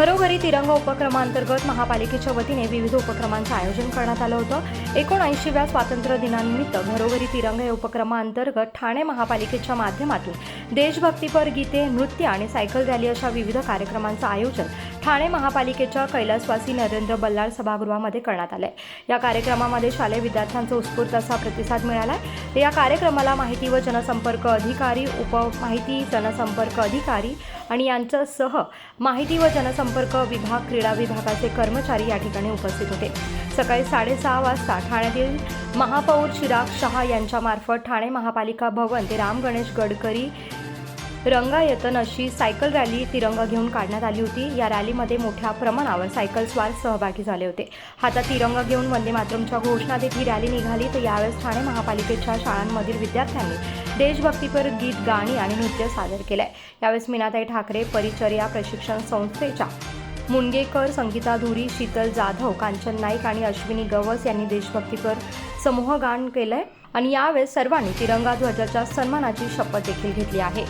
घरोघरी तिरंगा उपक्रमांतर्गत महापालिकेच्या वतीने विविध उपक्रमांचं आयोजन करण्यात आलं होतं. एकोणऐंशीव्या स्वातंत्र्य दिनानिमित्त घरोघरी तिरंगा या उपक्रमाअंतर्गत ठाणे महापालिकेच्या माध्यमातून देशभक्तीपर गीते नृत्य आणि सायकल रॅली अशा विविध कार्यक्रमांचं आयोजन ठाणे महापालिकेच्या कैलासवासी नरेंद्र बल्लाळ सभागृहामध्ये करण्यात आले या कार्यक्रमामध्ये शालेय विद्यार्थ्यांचा उत्स्फूर्त असा प्रतिसाद मिळालाय. या कार्यक्रमाला माहिती व जनसंपर्क अधिकारी उप माहिती जनसंपर्क अधिकारी आणि यांच्यासह माहिती व जनसंपर्क विभाग क्रीडा विभागाचे कर्मचारी या ठिकाणी उपस्थित होते. सकाळी साडेसहा वाजता ठाण्यातील महापौर चिराग शहा यांच्यामार्फत ठाणे महापालिका भवन ते राम गणेश गडकरी रंगायतन अशी सायकल रॅली तिरंगा घेऊन काढण्यात आली होती. या रॅलीमध्ये मोठ्या प्रमाणावर सायकल स्वार सहभागी झाले होते. हातात तिरंगा घेऊन वंदे मातरमच्या घोषणा देत ही रॅली निघाली. तर यावेळेस ठाणे महापालिकेच्या शाळांमधील विद्यार्थ्यांनी देशभक्तीपर गीत गाणी आणि नृत्य सादर केलंय. यावेळेस मीनाताई ठाकरे परिचर्या प्रशिक्षण संस्थेच्या मुणगेकर संगीता धुरी शीतल जाधव कांचन नाईक आणि अश्विनी गवस यांनी देशभक्तीपर समूह केलं केलंय. आणि यावेळेस सर्वांनी तिरंगा ध्वजाच्या सन्मानाची शपथ देखील घेतली आहे.